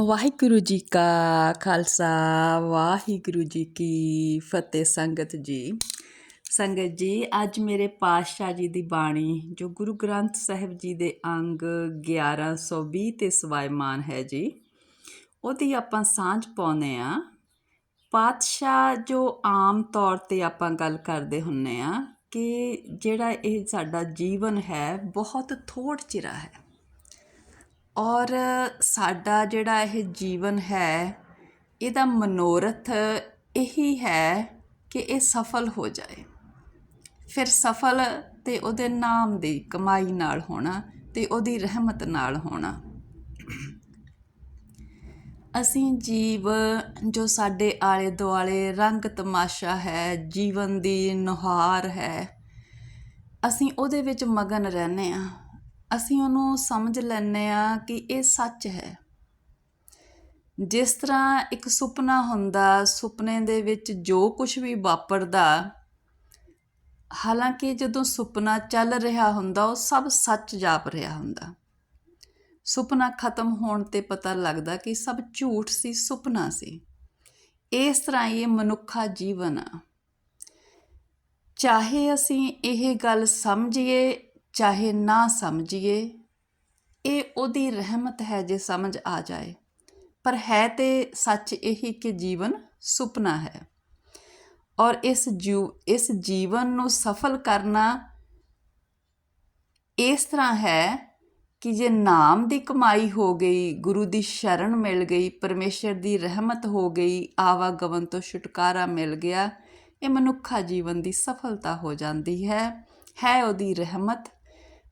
ਵਾਹਿਗੁਰੂ ਜੀ ਕਾ ਖਾਲਸਾ, ਵਾਹਿਗੁਰੂ ਜੀ ਕੀ ਫਤਿਹ ਸੰਗਤ ਜੀ। ਸੰਗਤ ਜੀ, ਅੱਜ ਮੇਰੇ ਪਾਤਸ਼ਾਹ ਜੀ ਦੀ ਬਾਣੀ, ਜੋ ਗੁਰੂ ਗ੍ਰੰਥ ਸਾਹਿਬ ਜੀ ਦੇ ਅੰਗ 1120 ਤੇ ਸਵਾਇਮਾਨ ਹੈ ਜੀ, ਉਹਦੀ ਆਪਾਂ ਸਾਂਝ ਪਾਉਨੇ ਆ ਪਾਤਸ਼ਾਹ ਜੋ ਆਮ ਤੌਰ ਤੇ ਆਪਾਂ ਗੱਲ ਕਰਦੇ ਹੁੰਨੇ ਆ ਕਿ ਜਿਹੜਾ ਇਹ ਸਾਡਾ ਜੀਵਨ ਹੈ, ਬਹੁਤ ਥੋੜ ਚਿਰਾ ਹੈ। ਔਰ ਸਾਡਾ ਜਿਹੜਾ ਇਹ ਜੀਵਨ ਹੈ, ਇਹਦਾ ਮਨੋਰਥ ਇਹੀ ਹੈ ਕਿ ਇਹ ਸਫਲ ਹੋ ਜਾਏ। ਫਿਰ ਸਫਲ ਤੇ ਉਹਦੇ ਨਾਮ ਦੀ ਕਮਾਈ ਨਾਲ ਹੋਣਾ ਤੇ ਉਹਦੀ ਰਹਿਮਤ ਨਾਲ ਹੋਣਾ। ਅਸੀਂ ਜੀਵ ਜੋ ਸਾਡੇ ਆਲੇ ਦੁਆਲੇ ਰੰਗ ਤਮਾਸ਼ਾ ਹੈ, ਜੀਵਨ ਦੀ ਨੁਹਾਰ ਹੈ, ਅਸੀਂ ਉਹਦੇ ਵਿੱਚ ਮਗਨ ਰਹਿੰਦੇ ਆ ਅਸੀਂ ਉਹਨੂੰ ਸਮਝ ਲੈਂਦੇ ਆ ਕਿ ਇਹ ਸੱਚ ਹੈ। ਜਿਸ ਤਰ੍ਹਾਂ ਇੱਕ ਸੁਪਨਾ ਹੁੰਦਾ, ਸੁਪਨੇ ਦੇ ਵਿੱਚ ਜੋ ਕੁਝ ਵੀ ਵਾਪਰਦਾ, ਹਾਲਾਂਕਿ ਜਦੋਂ ਸੁਪਨਾ ਚੱਲ ਰਿਹਾ ਹੁੰਦਾ, ਉਹ ਸਭ ਸੱਚ ਜਾਪ ਰਿਹਾ ਹੁੰਦਾ। ਸੁਪਨਾ ਖਤਮ ਹੋਣ ਤੇ ਪਤਾ ਲੱਗਦਾ ਕਿ ਸਭ ਝੂਠ ਸੀ, ਸੁਪਨਾ ਸੀ। ਇਸ ਤਰ੍ਹਾਂ ਇਹ ਮਨੁੱਖਾ ਜੀਵਨ ਆ। ਚਾਹੇ ਅਸੀਂ ਇਹ ਗੱਲ ਸਮਝੀਏ ਚਾਹੇ ਨਾ ਸਮਝੀਏ, ਇਹ ਉਹਦੀ ਰਹਿਮਤ ਹੈ ਜੇ ਸਮਝ ਆ ਜਾਏ। ਪਰ ਹੈ ਤੇ ਸੱਚ ਇਹੀ ਕਿ ਜੀਵਨ ਸੁਪਨਾ ਹੈ। ਔਰ ਇਸ ਜੂ, ਇਸ ਜੀਵਨ ਨੂੰ ਸਫਲ ਕਰਨਾ ਇਸ ਤਰ੍ਹਾਂ ਹੈ ਕਿ ਜੇ ਨਾਮ ਦੀ ਕਮਾਈ ਹੋ ਗਈ, ਗੁਰੂ ਦੀ ਸ਼ਰਨ ਮਿਲ ਗਈ, ਪਰਮੇਸ਼ਰ ਦੀ ਰਹਿਮਤ ਹੋ ਗਈ, ਆਵਾਗਮਨ ਤੋਂ ਛੁਟਕਾਰਾ ਮਿਲ ਗਿਆ, ਇਹ ਮਨੁੱਖਾ ਜੀਵਨ ਦੀ ਸਫਲਤਾ ਹੋ ਜਾਂਦੀ ਹੈ। ਹੈ ਉਹਦੀ ਰਹਿਮਤ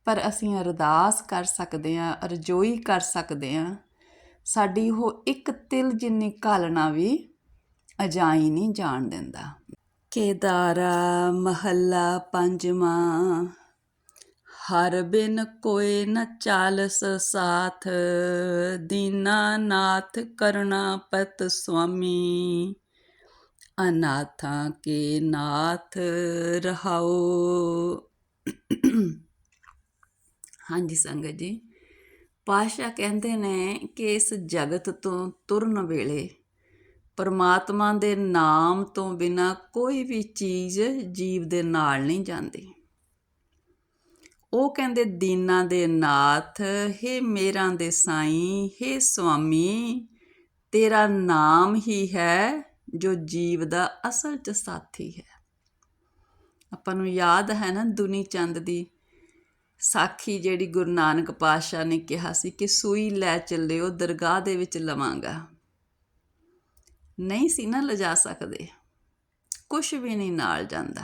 ਪਰ ਅਸੀਂ ਅਰਦਾਸ ਕਰ ਸਕਦੇ ਹਾਂ, ਅਰਜ਼ੋਈ ਕਰ ਸਕਦੇ ਹਾਂ। ਸਾਡੀ ਉਹ ਇੱਕ ਤਿਲ ਜਿੰਨੀ ਕਾਲਣਾ ਵੀ ਅਜਾਈ ਨਹੀਂ ਜਾਣ ਦਿੰਦਾ। ਕੇਦਾਰਾ ਮਹੱਲਾ ਪੰਜਵਾਂ, ਹਰ ਬਿਨ ਕੋਏ ਨ ਚਾਲਸ ਸਾਥ, ਦੀਨਾ ਨਾਥ ਕਰਣਾ ਪਤ ਸੁਆਮੀ। ਅਨਾਥਾਂ ਕੇ ਨਾਥ ਰਹਾਓ। ਹਾਂਜੀ ਸੰਗਤ ਜੀ। ਪਾਸ਼ਾ ਕਹਿੰਦੇ ਨੇ ਕਿ ਇਸ ਜਗਤ ਤੋਂ ਤੁਰਨ ਵੇਲੇ ਪਰਮਾਤਮਾ ਦੇ ਨਾਮ ਤੋਂ ਬਿਨਾ ਕੋਈ ਵੀ ਚੀਜ਼ ਜੀਵ ਦੇ ਨਾਲ ਨਹੀਂ ਜਾਂਦੀ। ਉਹ ਕਹਿੰਦੇ, ਦੀਨਾ ਦੇ ਨਾਥ हे ਮੇਰਾ ਦੇ ਸਾਈਂ हे ਸੁਆਮੀ, ਤੇਰਾ ਨਾਮ ਹੀ ਹੈ ਜੋ ਜੀਵ ਦਾ ਅਸਲ ਚ ਸਾਥੀ ਹੈ। ਆਪਾਂ ਨੂੰ ਯਾਦ ਹੈ ਨਾ ਦੁਨੀ ਚੰਦ ਦੀ ਸਾਖੀ ਜਿਹੜੀ ਗੁਰੂ ਨਾਨਕ ਪਾਤਸ਼ਾਹ ਨੇ ਕਿਹਾ ਸੀ ਕਿ ਸੂਈ ਲੈ ਚੱਲਿਓ, ਦਰਗਾਹ ਦੇ ਵਿੱਚ ਲਵਾਂਗਾ। ਨਹੀਂ ਸੀ ਨਾ ਲਿਜਾ ਸਕਦੇ। ਕੁਝ ਵੀ ਨਹੀਂ ਨਾਲ ਜਾਂਦਾ।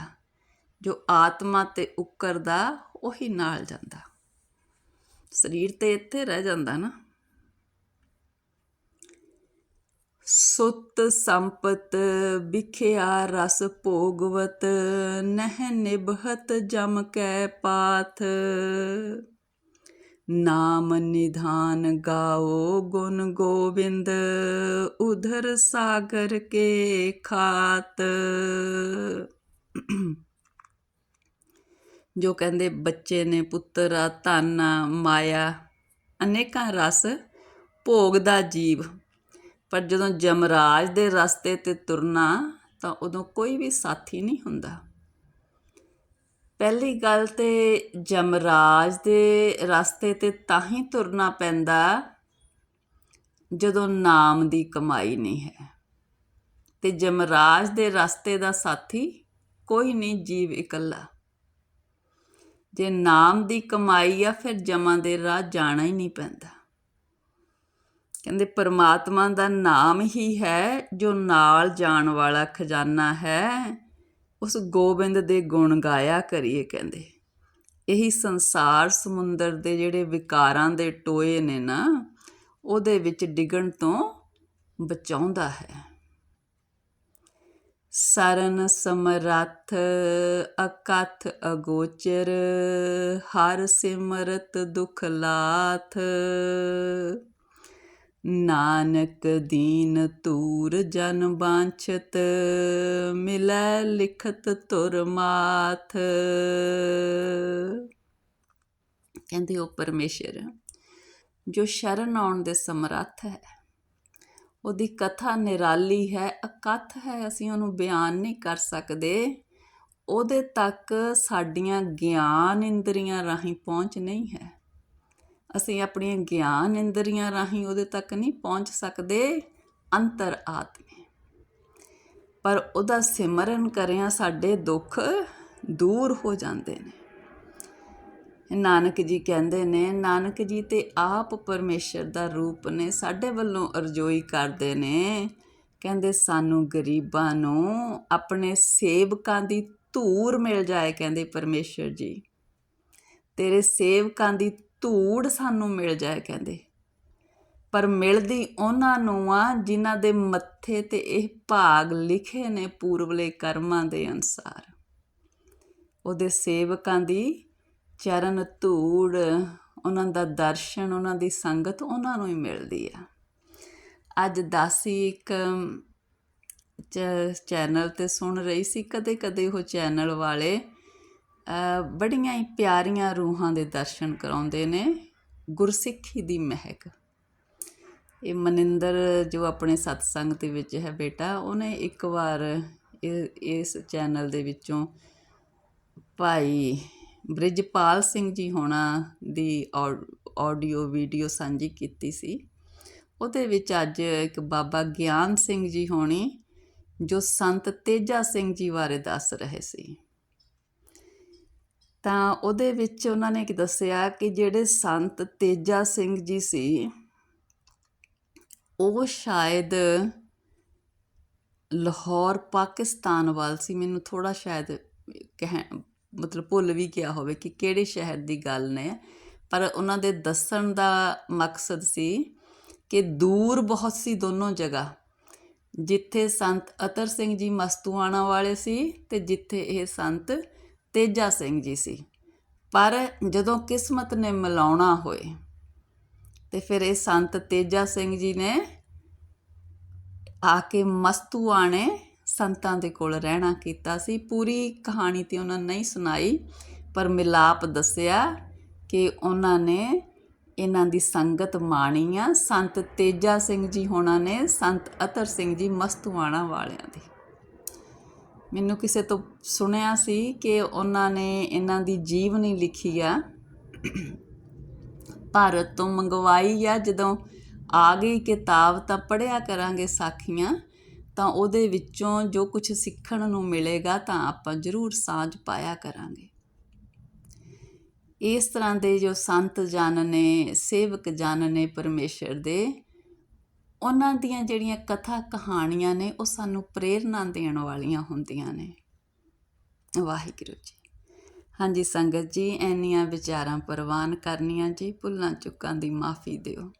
ਜੋ ਆਤਮਾ ਤੇ ਉੱਕਰਦਾ, ਉਹੀ ਨਾਲ ਜਾਂਦਾ। ਸਰੀਰ ਤੇ ਇੱਥੇ ਰਹਿ ਜਾਂਦਾ ਨਾ। ਸੁਤ ਸੰਪਤ ਵਿਖਿਆ ਰਸ ਭੋਗਵਤ, ਨਹਿ ਨਿਭਤ ਜਮ ਕੈ ਪਾਥ ਨਾਮ ਨਿਧਾਨ ਗਾਓ ਗੁਣ ਗੋਬਿੰਦ ਉਧਰ ਸਾਗਰ ਕੇ ਖਾਤ। ਜੋ ਕਹਿੰਦੇ ਬੱਚੇ ਨੇ ਪੁੱਤਰ, ਧਨ, ਮਾਇਆ, ਅਨੇਕਾਂ ਰਸ ਭੋਗਦਾ ਜੀਵ। ਪਰ ਜਦੋਂ ਜਮਰਾਜ ਦੇ ਰਸਤੇ ਤੇ ਤੁਰਨਾ ਤਾਂ ਉਦੋਂ ਕੋਈ ਵੀ ਸਾਥੀ ਨਹੀਂ ਹੁੰਦਾ। ਪਹਿਲੀ ਗੱਲ ਤੇ ਜਮਰਾਜ ਦੇ ਰਸਤੇ ਤੇ ਤਾਂ ਹੀ ਤੁਰਨਾ ਪੈਂਦਾ ਜਦੋਂ ਨਾਮ ਦੀ ਕਮਾਈ ਨਹੀਂ ਹੈ। ਤੇ ਜਮਰਾਜ ਦੇ ਰਸਤੇ ਦਾ ਸਾਥੀ ਕੋਈ ਨਹੀਂ, ਜੀਵ ਇਕੱਲਾ। ਜੇ ਨਾਮ ਦੀ ਕਮਾਈ ਆ, ਫਿਰ ਜਮਾਂ ਦੇ ਰਾਹ ਜਾਣਾ ਹੀ ਨਹੀਂ ਪੈਂਦਾ। ਕਹਿੰਦੇ ਪਰਮਾਤਮਾ ਦਾ ਨਾਮ ਹੀ ਹੈ ਜੋ ਨਾਲ ਜਾਣ ਵਾਲਾ ਖਜ਼ਾਨਾ ਹੈ। ਉਸ ਗੋਬਿੰਦ ਦੇ ਗੁਣ ਗਾਇਆ ਕਰੀਏ ਕਹਿੰਦੇ। ਇਹੀ ਸੰਸਾਰ ਸਮੁੰਦਰ ਦੇ ਜਿਹੜੇ ਵਿਕਾਰਾਂ ਦੇ ਟੋਏ ਨੇ ਨਾ, ਉਹਦੇ ਵਿੱਚ ਡਿੱਗਣ ਤੋਂ ਬਚਾਉਂਦਾ ਹੈ। ਸਰਨ ਸਮਰੱਥ ਅਕਥ ਅਗੋਚਰ, ਹਰ ਸਿਮਰਤ ਦੁਖ ਲਾਥ। ਨਾਨਕ ਦੀਨ ਤੂਰ ਜਨ ਬਾਂਛਤ, ਮਿਲੈ ਲਿਖਤ ਤੁਰ ਮਾਥ। ਕਹਿੰਦੇ ਉਹ ਪਰਮੇਸ਼ਰ, ਜੋ ਸ਼ਰਨ ਆਉਣ ਦੇ ਸਮਰੱਥ ਹੈ, ਉਹਦੀ ਕਥਾ ਨਿਰਾਲੀ ਹੈ, ਅਕਥ ਹੈ, ਅਸੀਂ ਉਹਨੂੰ ਬਿਆਨ ਨਹੀਂ ਕਰ ਸਕਦੇ। ਉਹਦੇ ਤੱਕ ਸਾਡੀਆਂ ਗਿਆਨ ਇੰਦਰੀਆਂ ਰਾਹੀਂ ਪਹੁੰਚ ਨਹੀਂ ਹੈ। ਅਸੀਂ ਆਪਣੀਆਂ ਗਿਆਨ ਇੰਦਰੀਆਂ ਰਾਹੀਂ ਉਹਦੇ ਤੱਕ ਨਹੀਂ ਪਹੁੰਚ ਸਕਦੇ, ਅੰਤਰ ਆਤਮੇ। ਪਰ ਉਹਦਾ ਸਿਮਰਨ ਕਰਿਆ ਸਾਡੇ ਦੁੱਖ ਦੂਰ ਹੋ ਜਾਂਦੇ ਨੇ। ਨਾਨਕ ਜੀ ਕਹਿੰਦੇ ਨੇ, ਨਾਨਕ ਜੀ ਤੇ ਆਪ ਪਰਮੇਸ਼ਰ ਦਾ ਰੂਪ ਨੇ ਸਾਡੇ ਵੱਲੋਂ ਅਰਜ਼ੋਈ ਕਰਦੇ ਨੇ। ਕਹਿੰਦੇ, ਸਾਨੂੰ ਗਰੀਬਾਂ ਨੂੰ ਆਪਣੇ ਸੇਵਕਾਂ ਦੀ ਧੂਰ ਮਿਲ ਜਾਏ, ਕਹਿੰਦੇ ਪਰਮੇਸ਼ਰ ਜੀ। ਤੇਰੇ ਸੇਵਕਾਂ ਦੀ ਧੂੜ ਸਾਨੂੰ ਮਿਲ ਜਾਏ, ਕਹਿੰਦੇ। ਪਰ ਮਿਲਦੀ ਉਹਨਾਂ ਨੂੰ ਆ ਜਿਨ੍ਹਾਂ ਦੇ ਮੱਥੇ ਤੇ ਇਹ ਭਾਗ ਲਿਖੇ ਨੇ ਪੂਰਵਲੇ ਕਰਮਾਂ ਦੇ ਅਨਸਾਰ। ਉਹਦੇ ਸੇਵਕਾਂ ਦੀ ਚਰਨ ਧੂੜ, ਉਹਨਾਂ ਦਾ ਦਰਸ਼ਨ, ਉਹਨਾਂ ਦੀ ਸੰਗਤ, ਉਹਨਾਂ ਨੂੰ ਹੀ ਮਿਲਦੀ ਆ। ਅੱਜ ਦਾਸੀ ਇੱਕ ਚੈਨਲ ਤੇ ਸੁਣ ਰਹੀ ਸੀ ਕਦੇ ਕਦੇ ਉਹ ਚੈਨਲ ਵਾਲੇ ਬੜੀਆਂ ਹੀ ਪਿਆਰੀਆਂ ਰੂਹਾਂ ਦੇ ਦਰਸ਼ਨ ਕਰਾਉਂਦੇ ਨੇ ਗੁਰਸਿੱਖੀ ਦੀ ਮਹਿਕ। ਇਹ ਮਨਿੰਦਰ ਜੋ ਆਪਣੇ ਸਤਸੰਗ ਦੇ ਵਿੱਚ ਹੈ ਬੇਟਾ, ਉਹਨੇ ਇੱਕ ਵਾਰ ਇਹ, ਇਸ ਚੈਨਲ ਦੇ ਵਿੱਚੋਂ ਭਾਈ ਬ੍ਰਿਜਪਾਲ ਸਿੰਘ ਜੀ ਹੋਣਾ ਦੀ ਆਡੀਓ ਵੀਡੀਓ ਸਾਂਝੀ ਕੀਤੀ ਸੀ। ਉਹਦੇ ਵਿੱਚ ਅੱਜ ਇੱਕ ਬਾਬਾ ਗਿਆਨ ਸਿੰਘ ਜੀ ਹੋਣੀ, ਜੋ ਸੰਤ ਤੇਜਾ ਸਿੰਘ ਜੀ ਬਾਰੇ ਦੱਸ ਰਹੇ ਸੀ। ਤਾਂ ਉਹਦੇ ਵਿੱਚ ਉਹਨਾਂ ਨੇ ਕੀ ਦੱਸਿਆ ਕਿ ਜਿਹੜੇ ਸੰਤ ਤੇਜਾ ਸਿੰਘ ਜੀ ਸੀ, ਉਹ ਸ਼ਾਇਦ ਲਾਹੌਰ, ਪਾਕਿਸਤਾਨ ਵੱਲ ਸੀ। ਮੈਨੂੰ ਥੋੜਾ ਸ਼ਾਇਦ ਕਹਿ, ਮਤਲਬ ਭੁੱਲ ਵੀ ਗਿਆ ਹੋਵੇ ਕਿ ਕਿਹੜੇ ਸ਼ਹਿਰ ਦੀ ਗੱਲ ਨੇ। ਪਰ ਉਹਨਾਂ ਦੇ ਦੱਸਣ ਦਾ ਮਕਸਦ ਸੀ ਕਿ ਦੂਰ ਬਹੁਤ ਸੀ ਦੋਨੋਂ ਜਗ੍ਹਾ। ਜਿੱਥੇ ਸੰਤ ਅਤਰ ਸਿੰਘ ਜੀ ਮਸਤੂਆਣਾ ਵਾਲੇ ਸੀ ਤੇ ਜਿੱਥੇ ਇਹ ਸੰਤ ਤੇਜਾ ਸਿੰਘ ਜੀ ਸੀ। ਪਰ ਜਦੋਂ ਕਿਸਮਤ ਨੇ ਮਿਲਾਉਣਾ ਹੋਏ ਤੇ ਫਿਰ ਇਹ ਸੰਤ ਤੇਜਾ ਸਿੰਘ ਜੀ ਨੇ ਆ ਕੇ ਮਸਤੂਆਣੇ ਸੰਤਾਂ ਦੇ ਕੋਲ ਰਹਿਣਾ ਕੀਤਾ ਸੀ। ਪੂਰੀ ਕਹਾਣੀ ਤੇ ਉਹਨਾਂ ਨਹੀਂ ਸੁਣਾਈ, ਪਰ ਮਿਲਾਪ ਦੱਸਿਆ ਕਿ ਉਹਨਾਂ ਨੇ ਇਹਨਾਂ ਦੀ ਸੰਗਤ ਮਾਣੀ ਆ। ਸੰਤ ਤੇਜਾ ਸਿੰਘ ਜੀ ਹੋਣਾ ਨੇ, ਸੰਤ ਅਤਰ ਸਿੰਘ ਜੀ ਮਸਤੂਆਣਾ ਵਾਲਿਆਂ ਦੀ। ਮੈਨੂੰ ਕਿਸੇ ਤੋਂ ਸੁਣਿਆ ਸੀ ਕਿ ਉਹਨਾਂ ਨੇ ਇਹਨਾਂ ਦੀ ਜੀਵਨੀ ਲਿਖੀ ਆ। ਭਾਰਤ ਤੋਂ ਮੰਗਵਾਈ ਆ। ਜਦੋਂ ਆ ਗਈ ਕਿਤਾਬ ਤਾਂ ਪੜਿਆ ਕਰਾਂਗੇ ਸਾਖੀਆਂ, ਤਾਂ ਉਹਦੇ ਵਿੱਚੋਂ ਜੋ ਕੁਝ ਸਿੱਖਣ ਨੂੰ ਮਿਲੇਗਾ ਤਾਂ ਆਪਾਂ ਜ਼ਰੂਰ ਸਾਂਝ ਪਾਇਆ ਕਰਾਂਗੇ। ਇਸ ਤਰ੍ਹਾਂ ਦੇ ਜੋ ਸੰਤ ਜਨ ਨੇ, ਸੇਵਕ ਜਨ ਨੇ ਪਰਮੇਸ਼ਰ ਦੇ ਉਹਨਾਂ ਦੀਆਂ ਜਿਹੜੀਆਂ ਕਥਾ ਕਹਾਣੀਆਂ ਨੇ, ਉਹ ਸਾਨੂੰ ਪ੍ਰੇਰਨਾ ਦੇਣ ਵਾਲੀਆਂ ਹੁੰਦੀਆਂ ਨੇ। ਵਾਹਿਗੁਰੂ ਜੀ। ਹਾਂਜੀ ਸੰਗਤ ਜੀ ਐਨੀਆਂ ਵਿਚਾਰਾਂ ਪ੍ਰਵਾਨ ਕਰਨੀਆਂ ਜੀ, ਭੁੱਲਾਂ ਚੁੱਕਾਂ ਦੀ ਮਾਫੀ ਦਿਓ।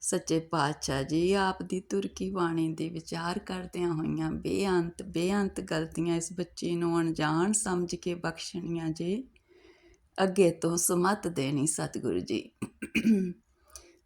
ਸੱਚੇ ਪਾਤਸ਼ਾਹ ਜੀ, ਆਪ ਦੀ ਤੁਰਕੀ ਬਾਣੀ ਦੇ ਵਿਚਾਰ ਕਰਦਿਆਂ ਹੋਈਆਂ ਬੇਅੰਤ ਬੇਅੰਤ ਗਲਤੀਆਂ ਇਸ ਬੱਚੀ ਨੂੰ ਅਣਜਾਣ ਸਮਝ ਕੇ ਬਖਸ਼ਣੀਆਂ ਜੀ, ਅੱਗੇ ਤੋਂ ਸੁਮਤ ਦੇਣੀ ਸਤਿਗੁਰੂ ਜੀ।